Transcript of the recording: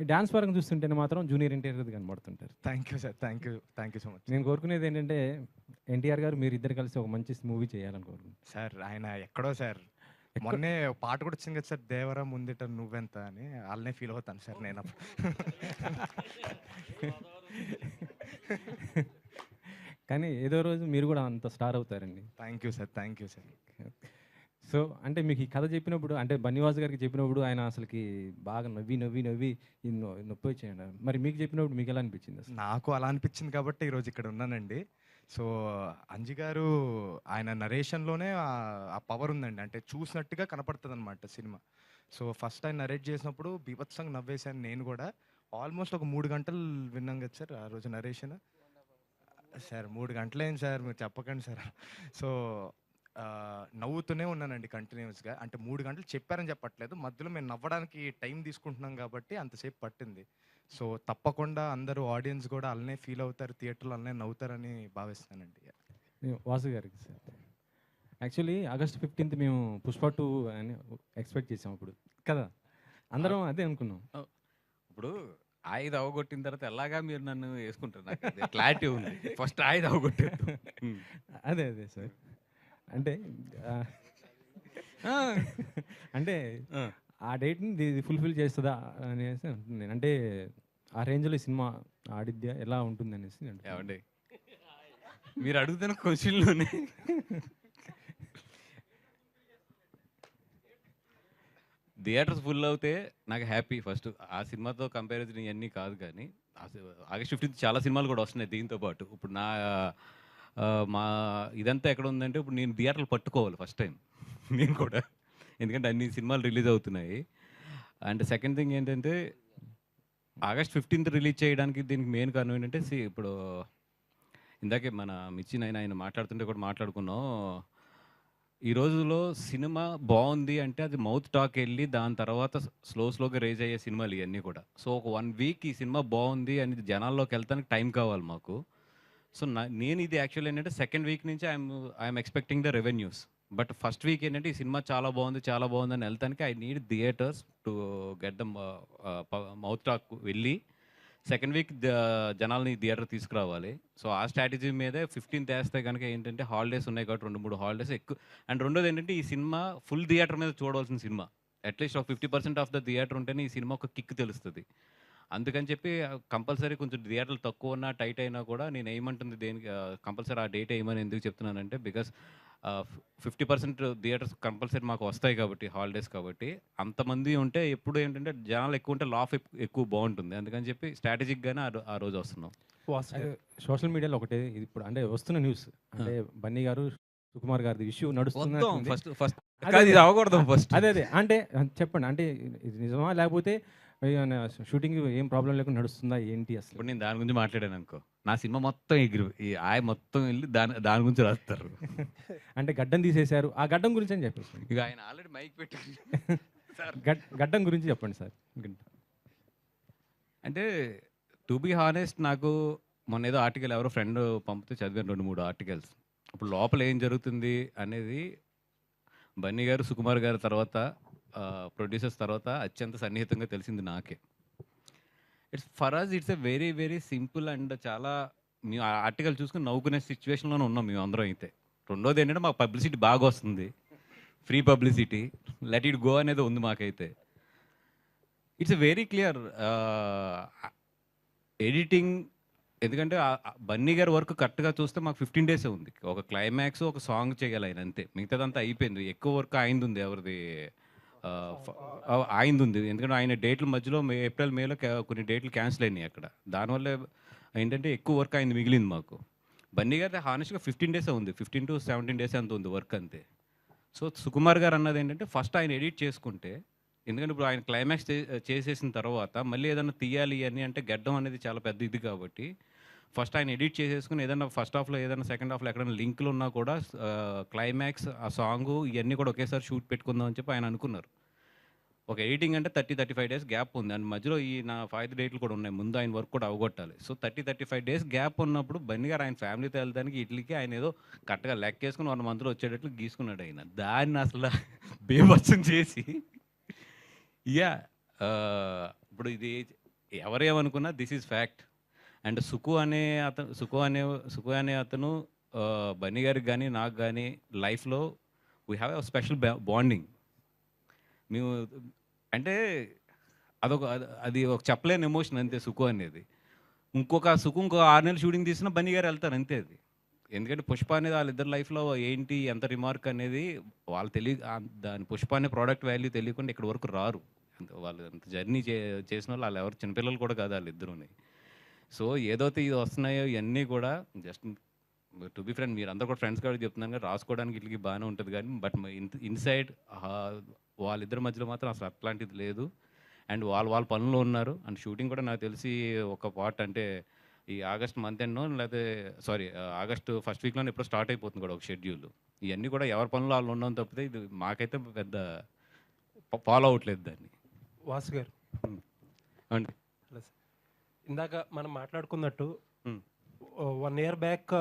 ఈ డాన్స్ పరంగా చూస్తుంటేనే మాత్రం junior NTR కనబడుతుంటారు. Thank you sir thank you thank you so much నేను కోరుకునేది ఏంటంటే ఎన్టీఆర్ గారు మీరు ఇద్దరు కలిసి ఒక మంచి మూవీ చేయాలని కోరుకుంటున్నాను. సార్ ఆయన ఎక్కడో సార్ మొన్నే పాట కూడా వచ్చింది కదా సార్ దేవరా ముందిట నువ్వెంత అని. వాళ్ళనే ఫీల్ అవుతాను సార్ నేను. కానీ ఏదో రోజు మీరు కూడా అంత స్టార్ అవుతారండి. Thank you sir thank you sir so అంటే మీకు ఈ కథ చెప్పినప్పుడు అంటే బన్నివాస్ గారికి చెప్పినప్పుడు ఆయన అసలుకి బాగా నవ్వి నవ్వి నవ్వి ఈ నొ- నొప్పి వచ్చాయండి మరి మీకు చెప్పినప్పుడు మీకు ఎలా అనిపించింది అసలు? నాకు అలా అనిపించింది కాబట్టి ఈరోజు ఇక్కడ ఉన్నానండి. సో అంజి గారు ఆయన నరేషన్లోనే ఆ పవర్ ఉందండి. అంటే చూసినట్టుగా కనపడుతుంది అనమాట సినిమా. సో ఫస్ట్ ఆయన నరేట్ చేసినప్పుడు బీభత్సంగా నవ్వేశాను నేను కూడా. ఆల్మోస్ట్ ఒక మూడు గంటలు విన్నాం కదా సార్ ఆ రోజు నరేషన్. సార్ మూడు గంటలేం సార్ మీరు చెప్పకండి సార్. సో నవ్వుతూనే ఉన్నానండి కంటిన్యూస్గా అంటే మూడు గంటలు చెప్పారని చెప్పట్లేదు. మధ్యలో మేము నవ్వడానికి టైం తీసుకుంటున్నాం కాబట్టి అంతసేపు పట్టింది. సో తప్పకుండా అందరూ ఆడియన్స్ కూడా అలానే ఫీల్ అవుతారు థియేటర్లో అలానే నవ్వుతారని భావిస్తానండి. నేను వాసు గారికి సార్. యాక్చువల్లీ ఆగస్ట్ ఫిఫ్టీన్త్ మేము పుష్ప టూ అని ఎక్స్పెక్ట్ చేసాం అప్పుడు. కదా? అందరం అదే అనుకున్నాం. ఇప్పుడు ఆయుధ అవగొట్టిన తర్వాత ఎలాగా మీరు నన్ను వేసుకుంటారు? నాకు క్లారిటీ ఉంది. ఫస్ట్ ఆయుధ అవగొట్టారు అదే అదే సార్. అంటే అంటే ఆ. డేట్ని ఇది ఫుల్ఫిల్ చేస్తుందా అనేసి అంటున్నాను నేను అంటే ఆ రేంజ్లో సినిమా ఆడిద్యా ఎలా ఉంటుంది అనేసి. ఏమండి? మీరు అడుగుతున్న క్వశ్చన్లోనే. థియేటర్స్ ఫుల్ అవుతే నాకు హ్యాపీ. ఫస్ట్ ఆ సినిమాతో కంపారిజన్ ఇవన్నీ కాదు కానీ ఆగస్ట్ ఫిఫ్టీన్త్ చాలా సినిమాలు కూడా వస్తున్నాయి దీంతో పాటు. ఇప్పుడు నా మా ఇదంతా ఎక్కడ ఉందంటే ఇప్పుడు నేను థియేటర్లు పట్టుకోవాలి ఫస్ట్ టైం నేను కూడా. ఎందుకంటే అన్ని సినిమాలు రిలీజ్ అవుతున్నాయి. అండ్ సెకండ్ థింగ్ ఏంటంటే ఆగస్ట్ ఫిఫ్టీన్త్ రిలీజ్ చేయడానికి దీనికి మెయిన్ కారణం ఏంటంటే సి ఇప్పుడు ఇందాకే మన మిచ్చి నాయన ఆయన మాట్లాడుతుంటే కూడా మాట్లాడుకున్నాం. ఈ రోజులో సినిమా బాగుంది అంటే అది మౌత్ టాక్ వెళ్ళి దాని తర్వాత స్లో స్లోగా రేజ్ అయ్యే సినిమాలు ఇవన్నీ కూడా. సో ఒక వన్ వీక్ ఈ సినిమా బాగుంది అని జనాల్లోకి వెళ్తానికి టైం కావాలి మాకు. సో నా నేను ఇది యాక్చువల్ ఏంటంటే సెకండ్ వీక్ నుంచి I'm I'm expecting the revenues but first week ఏంటంటే ఈ సినిమా చాలా బాగుంది చాలా బాగుంది అని వెళ్తానికి I need theatres to get the mouth talk వెళ్ళి సెకండ్ వీక్ జనాల్ని థియేటర్ తీసుకురావాలి. సో ఆ స్ట్రాటజీ మీదే ఫిఫ్టీన్త్ వేస్తే కనుక ఏంటంటే హాలిడేస్ ఉన్నాయి కాబట్టి రెండు మూడు హాలిడేస్ ఎక్కువ అండ్ రెండోది ఏంటంటే ఈ సినిమా ఫుల్ థియేటర్ మీద చూడవలసిన సినిమా. అట్లీస్ట్ ఒక fifty percent of the theatre ఉంటేనే ఈ సినిమా ఒక కిక్ తెలుస్తుంది. అందుకని చెప్పి కంపల్సరీ కొంచెం థియేటర్లు తక్కువ ఉన్నా టైట్ అయినా కూడా నేను ఏమంటుంది దేనికి కంపల్సరీ ఆ డేట్ వేయమని ఎందుకు చెప్తున్నానంటే because fifty percent theatres compulsory మాకు వస్తాయి కాబట్టి హాలిడేస్ కాబట్టి అంతమంది ఉంటే ఎప్పుడు ఏంటంటే జనాలు ఎక్కువ ఉంటే లాఫ్ ఎక్కువ బాగుంటుంది. అందుకని చెప్పి స్ట్రాటజిక్గానే ఆ రోజు వస్తున్నాం. సోషల్ మీడియాలో ఒకటే ఇది ఇప్పుడు అంటే వస్తున్న న్యూస్. అంటే బన్నీ గారు సుకుమార్ గారిది ఇష్యూ నడుస్తుంది ఫస్ట్ ఫస్ట్. అవ్వకూడదు ఫస్ట్. అదే అదే. అంటే చెప్పండి. అంటే ఇది నిజమా లేకపోతే షూటింగ్ ఏం ప్రాబ్లం లేకుండా నడుస్తుందా ఏంటి అసలు? ఇప్పుడు నేను దాని గురించి మాట్లాడాను అనుకో. నా సినిమా మొత్తం ఎగిరి ఈ ఆయ మొత్తం వెళ్ళి దాని దాని గురించి రాస్తారు. అంటే గడ్డం తీసేశారు. ఆ గడ్డం గురించి అని చెప్పేసి. ఇక ఆయన ఆల్రెడీ మైక్ పెట్టి సార్. గడ్- గడ్డం గురించి చెప్పండి సార్. అంటే టు బీ హానెస్ట్ నాకు మొన్న ఏదో ఆర్టికల్ ఎవరో ఫ్రెండ్ పంపితే చదివాను రెండు మూడు ఆర్టికల్స్. ఇప్పుడు లోపల ఏం జరుగుతుంది అనేది బన్నీ గారు సుకుమార్ గారి తర్వాత ప్రొడ్యూసర్స్ తర్వాత అత్యంత సన్నిహితంగా తెలిసింది నాకే. It's for us it's a very very simple and చాలా మేము ఆ ఆర్టికల్ చూసుకుని నవ్వుకునే సిచ్యువేషన్లోనే ఉన్నాం మేము అందరం అయితే. రెండోది ఏంటంటే మాకు పబ్లిసిటీ బాగా వస్తుంది. Free publicity let it go అనేది ఉంది మాకైతే. ఇట్స్ వెరీ క్లియర్ ఎడిటింగ్ ఎందుకంటే బన్నీ గారి వర్క్ కరెక్ట్గా చూస్తే మాకు ఫిఫ్టీన్ డేసే ఉంది. ఒక క్లైమాక్స్ ఒక సాంగ్ చేయాలి ఆయన అంతే. మిగతాదంతా అయిపోయింది. ఎక్కువ వర్క్ అయింది ఉంది ఎవరిది ఆయనది ఉంది ఎందుకంటే ఆయన డేట్ల మధ్యలో మే ఏప్రిల్ మేలో కొన్ని డేట్లు క్యాన్సిల్ అయినాయి అక్కడ. దానివల్ల ఏంటంటే ఎక్కువ వర్క్ అయింది మిగిలింది మాకు. బన్నీ గారి హానెస్ట్గా ఫిఫ్టీన్ డేసే ఉంది. ఫిఫ్టీన్ టు సెవెంటీన్ డేస్ అంత ఉంది వర్క్ అంతే. సో సుకుమార్ గారు అన్నది ఏంటంటే ఫస్ట్ ఆయన ఎడిట్ చేసుకుంటే ఎందుకంటే ఇప్పుడు ఆయన క్లైమాక్స్ చేసేసిన తర్వాత మళ్ళీ ఏదైనా తీయాలి అని అంటే గడ్డం అనేది చాలా పెద్ద ఇది కాబట్టి ఫస్ట్ ఆయన ఎడిట్ చేసేసుకుని ఏదైనా ఫస్ట్ హాఫ్లో ఏదైనా సెకండ్ హాఫ్లో ఎక్కడైనా లింక్లు ఉన్నా కూడా క్లైమాక్స్ ఆ సాంగ్ ఇవన్నీ కూడా ఒకేసారి షూట్ పెట్టుకుందాం అని చెప్పి ఆయన అనుకున్నారు. ఒక ఎడిటింగ్ అంటే thirty thirty five days gap ఉంది. అండ్ మధ్యలో ఈ నా ఫైవ్ డేట్లు కూడా ఉన్నాయి. ముందు ఆయన వర్క్ కూడా అవగొట్టాలి. So thirty thirty five days gap ఉన్నప్పుడు బన్నీ గారు ఆయన ఫ్యామిలీతో వెళ్ళడానికి ఇట్లీకి ఆయన ఏదో కరెక్ట్గా లెక్కేసుకుని వన్ మంత్లో వచ్చేటట్లు గీసుకున్నాడు ఆయన. దాన్ని అసలు బీభత్సం చేసి యా ఇప్పుడు ఇది ఎవరేమనుకున్నా this is fact. And Suku అనే అతను సుకు అనే సుకు అనే అతను ఆ, బన్నీ గారికి కానీ నాకు కానీ లైఫ్లో we have a special bonding. మేము అంటే అదొక అది- అది ఒక చెప్పలేని ఎమోషన్ అంతే సుఖం అనేది. ఇంకొక సుఖం ఇంకో ఆరు నెలలు షూటింగ్ తీసినా బన్నీ గారు వెళ్తారు అంతే అది. ఎందుకంటే పుష్ప అనేది వాళ్ళిద్దరు లైఫ్లో ఏంటి ఎంత రిమార్క్ అనేది వాళ్ళు తెలియ దాని పుష్ప అనే ప్రోడక్ట్ వాల్యూ తెలియకుండా ఇక్కడ వరకు రారు. వాళ్ళు అంత జర్నీ చే చేసిన వాళ్ళు వాళ్ళు ఎవరు చిన్నపిల్లలు కూడా కాదు వాళ్ళు ఇద్దరుని. సో ఏదైతే ఇది వస్తున్నాయో ఇవన్నీ కూడా జస్ట్ టు బి ఫ్రెండ్ మీరు అందరు కూడా ఫ్రెండ్స్ కూడా చెప్తున్నాను కానీ రాసుకోవడానికి ఇట్లకి బాగానే ఉంటుంది కానీ బట్ ఇన్సైడ్ వాళ్ళిద్దరి మధ్యలో మాత్రం అసలు అట్లాంటిది లేదు. అండ్ వాళ్ళు వాళ్ళ పనుల్లో ఉన్నారు. అండ్ షూటింగ్ కూడా నాకు తెలిసి ఒక పార్ట్ అంటే ఈ ఆగస్ట్ మంత్ ఎండ్ లేకపోతే సారీ ఆగస్ట్ ఫస్ట్ వీక్లో ఎప్పుడో స్టార్ట్ అయిపోతుంది కూడా ఒక షెడ్యూల్. ఇవన్నీ కూడా ఎవరి పనులు వాళ్ళు ఉన్నాం తప్పితే ఇది మాకైతే పెద్ద ఫాలో అవ్వట్లేదు దాన్ని. వాసు గారు. అండి ఇందాక మనం మాట్లాడుకున్నట్టు. One year back